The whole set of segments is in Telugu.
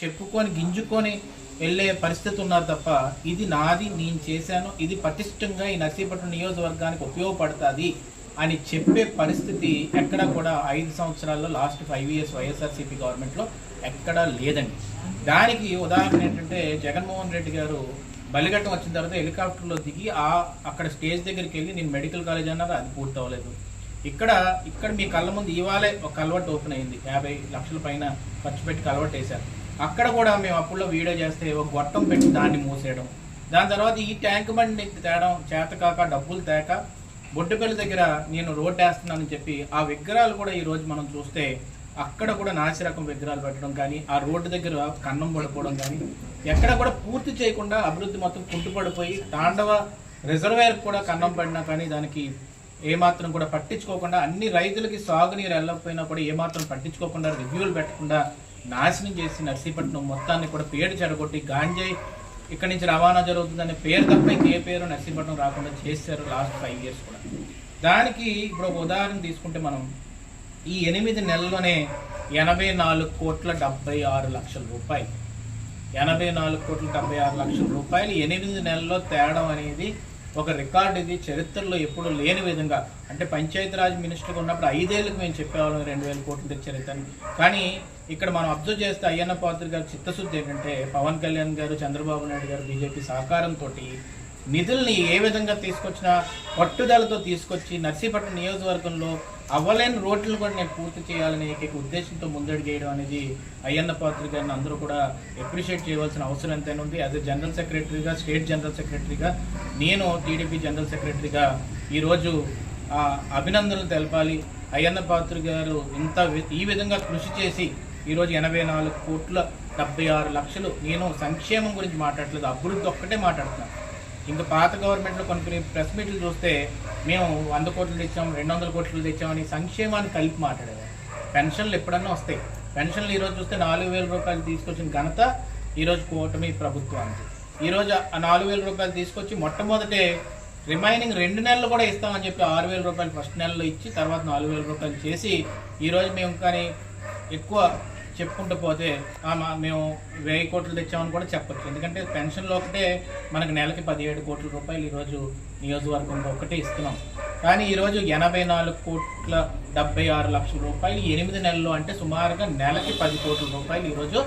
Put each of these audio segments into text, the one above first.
చెప్పుకొని గింజుకొని వెళ్ళే పరిస్థితి ఉన్నారు తప్ప ఇది నాది నేను చేశాను ఇది పటిష్టంగా ఈ నర్సీపట్నం నియోజకవర్గానికి ఉపయోగపడుతుంది అని చెప్పే పరిస్థితి ఎక్కడ కూడా ఐదు సంవత్సరాల్లో లాస్ట్ ఫైవ్ ఇయర్స్ వైఎస్ఆర్సీపీ గవర్నమెంట్లో ఎక్కడా లేదండి. దానికి ఉదాహరణ ఏంటంటే జగన్మోహన్ రెడ్డి గారు బలిగట్టం వచ్చిన తర్వాత హెలికాప్టర్లో దిగి ఆ అక్కడ స్టేజ్ దగ్గరికి వెళ్ళి నేను మెడికల్ కాలేజ్ అన్నారు అది పూర్తి అవ్వలేదు. ఇక్కడ ఇక్కడ మీ కళ్ళ ముందు ఇవాళే ఒక కల్వర్ట్ ఓపెన్ అయింది. యాభై లక్షల పైన ఖర్చు పెట్టి కల్వర్ట్ వేశారు. అక్కడ కూడా మేము అప్పుల్లో వీడియో చేస్తే ఒక గొట్టం పెట్టి దాన్ని మూసేయడం. దాని తర్వాత ఈ ట్యాంక్ బండి తేడం చేత కాక డబ్బులు తేక బొడ్డుపల్లి దగ్గర నేను రోడ్డు వేస్తున్నానని చెప్పి ఆ విగ్రహాలు కూడా ఈ రోజు మనం చూస్తే అక్కడ కూడా నాసి రకం విగ్రహాలు పెట్టడం కానీ ఆ రోడ్డు దగ్గర కన్నం పడిపోవడం కానీ ఎక్కడ కూడా పూర్తి చేయకుండా అభివృద్ధి మొత్తం కుంటుపడిపోయి తాండవ రిజర్వేర్ కూడా కన్నం పడినా కానీ దానికి ఏమాత్రం కూడా పట్టించుకోకుండా అన్ని రైతులకి సాగునీరు వెళ్ళకపోయినా కూడా ఏమాత్రం పట్టించుకోకుండా రివ్యూలు పెట్టకుండా నాశనం చేసి నర్సీపట్నం మొత్తాన్ని కూడా పేరు చెడగొట్టి గాంజాయి ఇక్కడి నుంచి రవాణా జరుగుతుందనే పేరు తప్ప ఇంకే పేరు నర్సీపట్నం రాకుండా చేశారు లాస్ట్ ఫైవ్ ఇయర్స్ కూడా. దానికి ఇప్పుడు ఒక ఉదాహరణ తీసుకుంటే మనం ఈ ఎనిమిది నెలల్లోనే ఎనభై నాలుగు కోట్ల డెబ్బై ఆరు లక్షల రూపాయలు. ఎనభై నాలుగు కోట్ల డెబ్బై ఆరు లక్షల రూపాయలు ఎనిమిది నెలల్లో తేడం అనేది ఒక రికార్డు ఇది. చరిత్రలో ఎప్పుడు లేని విధంగా అంటే పంచాయతీరాజ్ మినిస్టర్గా ఉన్నప్పుడు ఐదేళ్ళకి మేము చెప్పేవాళ్ళం రెండు వేల కోట్లు తెచ్చారు కానీ ఇక్కడ మనం అబ్జర్వ్ చేస్తే అయ్యన్న పాత్ర గారి చిత్తశుద్ధి ఏంటంటే పవన్ కళ్యాణ్ గారు చంద్రబాబు నాయుడు గారు బీజేపీ సహకారంతో నిధుల్ని ఏ విధంగా తీసుకొచ్చినా పట్టుదలతో తీసుకొచ్చి నర్సీపట్నం నియోజకవర్గంలో అవ్వలేని రోడ్లు కూడా నేను పూర్తి చేయాలనే ఏకైక ఉద్దేశంతో ముందడిగేయడం అనేది అయ్యన్న పాత్ర గారిని అందరూ కూడా అప్రిషియేట్ చేయవలసిన అవసరం ఎంతైనా ఉంది. అదే జనరల్ సెక్రటరీగా స్టేట్ జనరల్ సెక్రటరీగా నేను టీడీపీ జనరల్ సెక్రటరీగా ఈరోజు అభినందనలు తెలపాలి. అయ్యన్న పాత్ర గారు ఇంత ఈ విధంగా కృషి చేసి ఈరోజు ఎనభై నాలుగు కోట్ల డెబ్బై ఆరు లక్షలు నేను సంక్షేమం గురించి మాట్లాడలేదు అభివృద్ధి ఒక్కటే మాట్లాడుతున్నాను. ఇంకా పాత గవర్నమెంట్లో కొన్ని కొన్ని ప్రెస్ మీట్లు చూస్తే మేము వంద కోట్లు తెచ్చాం రెండు వందల కోట్లు తెచ్చామని సంక్షేమాన్ని కలిపి మాట్లాడేవారు. పెన్షన్లు ఎప్పుడన్నా వస్తాయి. పెన్షన్లు ఈరోజు చూస్తే నాలుగు వేల రూపాయలు తీసుకొచ్చిన ఘనత ఈరోజు కూటమి ప్రభుత్వానికి. ఈరోజు ఆ నాలుగు వేల రూపాయలు తీసుకొచ్చి మొట్టమొదటే రిమైనింగ్ రెండు నెలలు కూడా ఇస్తామని చెప్పి ఆరు వేల రూపాయలు ఫస్ట్ నెలలో ఇచ్చి తర్వాత నాలుగు వేల రూపాయలు చేసి ఈరోజు మేము కానీ ఎక్కువ చెప్పుకుంటూ పోతే మా- మేము వెయ్యి కోట్లు తెచ్చామని కూడా చెప్పచ్చు. ఎందుకంటే పెన్షన్లో ఒకటే మనకు నెలకి పదిహేడు కోట్ల రూపాయలు ఈరోజు నియోజకవర్గంలో ఒకటే ఇస్తున్నాం. కానీ ఈరోజు ఎనభై నాలుగు కోట్ల డెబ్బై ఆరు లక్షల రూపాయలు ఎనిమిది నెలలు అంటే సుమారుగా నెలకి పది కోట్ల రూపాయలు ఈరోజు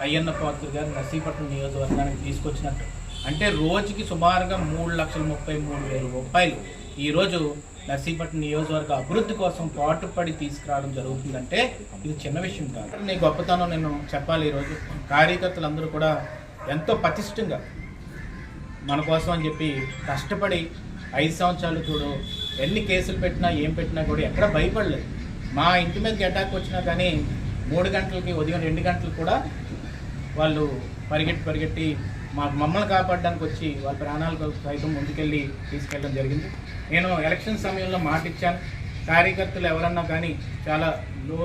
అయ్యన్న పాత్రుడు గారు నర్సీపట్నం నియోజకవర్గానికి తీసుకొచ్చినట్టు. అంటే రోజుకి సుమారుగా మూడు లక్షల ముప్పై మూడు వేల రూపాయలు ఈరోజు నర్సీపట్నం నియోజకవర్గ అభివృద్ధి కోసం పాటుపడి తీసుకురావడం జరుగుతుందంటే ఇది చిన్న విషయం కాదు. నీ గొప్పతనం నేను చెప్పాలి ఈరోజు. కార్యకర్తలందరూ కూడా ఎంతో పటిష్టంగా మన కోసం అని చెప్పి కష్టపడి ఐదు సంవత్సరాలు చూడు ఎన్ని కేసులు పెట్టినా ఏం పెట్టినా కూడా ఎక్కడ భయపడలేదు. మా ఇంటి మీదకి అటాక్ వచ్చినా కానీ మూడు గంటలకి ఉదయం రెండు గంటలకు కూడా వాళ్ళు పరిగెట్టి పరిగెట్టి మాకు మమ్మల్ని కాపాడడానికి వచ్చి వాళ్ళ ప్రాణాలకు సైతం ముందుకెళ్ళి తీసుకెళ్ళడం జరిగింది. నేను ఎలక్షన్ సమయంలో మాట ఇచ్చాను. కార్యకర్తలు ఎవరన్నా కానీ చాలా లో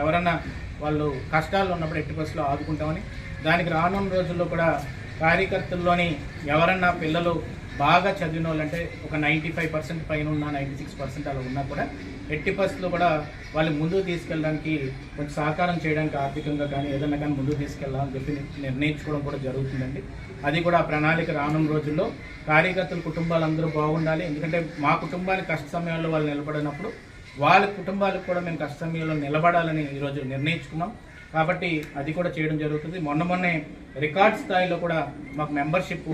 ఎవరన్నా వాళ్ళు కష్టాల్లో ఉన్నప్పుడు ఎట్టి బస్సులో ఆదుకుంటామని దానికి రానున్న రోజుల్లో కూడా కార్యకర్తల్లోని ఎవరన్నా పిల్లలు బాగా చదివిన వాళ్ళంటే ఒక నైంటీ ఫైవ్ పర్సెంట్ పైన ఉన్న నైంటీ సిక్స్ పర్సెంట్ అలా ఉన్నా కూడా ఎట్టి పరిస్థితుల్లో కూడా వాళ్ళు ముందుకు తీసుకెళ్ళడానికి కొంచెం సహకారం చేయడానికి ఆర్థికంగా కానీ ఏదైనా కానీ ముందుకు తీసుకెళ్ళాలని చెప్పి నిర్ణయించుకోవడం కూడా జరుగుతుందండి. అది కూడా ఆ ప్రణాళిక రానున్న రోజుల్లో కార్యకర్తల కుటుంబాలు అందరూ బాగుండాలి. ఎందుకంటే మా కుటుంబానికి కష్ట సమయాల్లో వాళ్ళు నిలబడినప్పుడు వాళ్ళ కుటుంబాలకు కూడా మేము కష్ట సమయంలో నిలబడాలని ఈరోజు నిర్ణయించుకున్నాం. కాబట్టి అది కూడా చేయడం జరుగుతుంది. మొన్న మొన్నే రికార్డ్ స్థాయిలో కూడా మాకు మెంబర్షిప్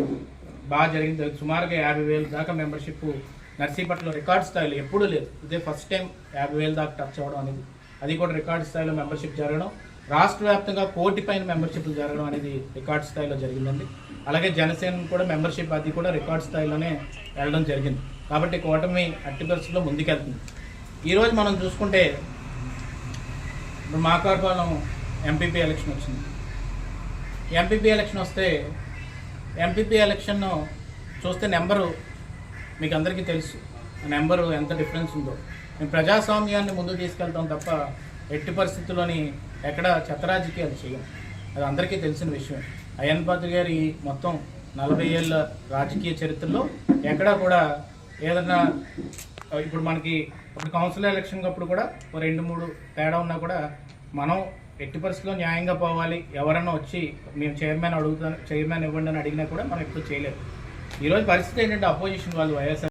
బాగా జరిగింది సుమారుగా యాభై వేలు దాకా మెంబర్షిప్ నర్సీపట్నంలో రికార్డ్ స్థాయిలో ఎప్పుడూ లేదు. ఇదే ఫస్ట్ టైం యాభై వేలు దాకా టచ్ అవ్వడం అనేది. అది కూడా రికార్డ్ స్థాయిలో మెంబర్షిప్ జరగడం. రాష్ట్ర వ్యాప్తంగా కోటి పైన మెంబర్షిప్లు జరగడం అనేది రికార్డ్ స్థాయిలో జరిగిందండి. అలాగే జనసేన కూడా మెంబర్షిప్ అది కూడా రికార్డ్ స్థాయిలోనే వెళ్ళడం జరిగింది. కాబట్టి కూటమి అట్టి పరిస్థితుల్లో ముందుకెళ్తుంది. ఈరోజు మనం చూసుకుంటే ఇప్పుడు మాకాడపాలెం ఎంపీపీ ఎలక్షన్ వచ్చింది. ఎంపీపీ ఎలక్షన్ వస్తే ఎంపీపీ ఎలక్షన్ చూస్తే నెంబరు మీకు అందరికీ తెలుసు. ఆ నెంబరు ఎంత డిఫరెన్స్ ఉందో. మేము ప్రజాస్వామ్యాన్ని ముందుకు తీసుకెళ్తాం తప్ప ఎట్టి పరిస్థితుల్లోని ఎక్కడ చెత్తరాజకీయాలు చేయం అది అందరికీ తెలిసిన విషయం. అయ్యన్ పాత్రి గారి మొత్తం నలభై ఏళ్ళ రాజకీయ చరిత్రలో ఎక్కడా కూడా ఏదన్నా ఇప్పుడు మనకి ఇప్పుడు కౌన్సిల్ ఎలక్షన్ అప్పుడు కూడా ఓ రెండు మూడు తేడా ఉన్నా కూడా మనం ఎట్టి పరిస్థితుల్లో న్యాయంగా పోవాలి. ఎవరన్నా వచ్చి మేము చైర్మన్ అడుగుతాను చైర్మన్ ఇవ్వండి అని అడిగినా కూడా మనం ఎప్పుడు చేయలేదు. ఈరోజు పరిస్థితి ఏంటంటే అపోజిషన్ వాళ్ళు వైఎస్ఆర్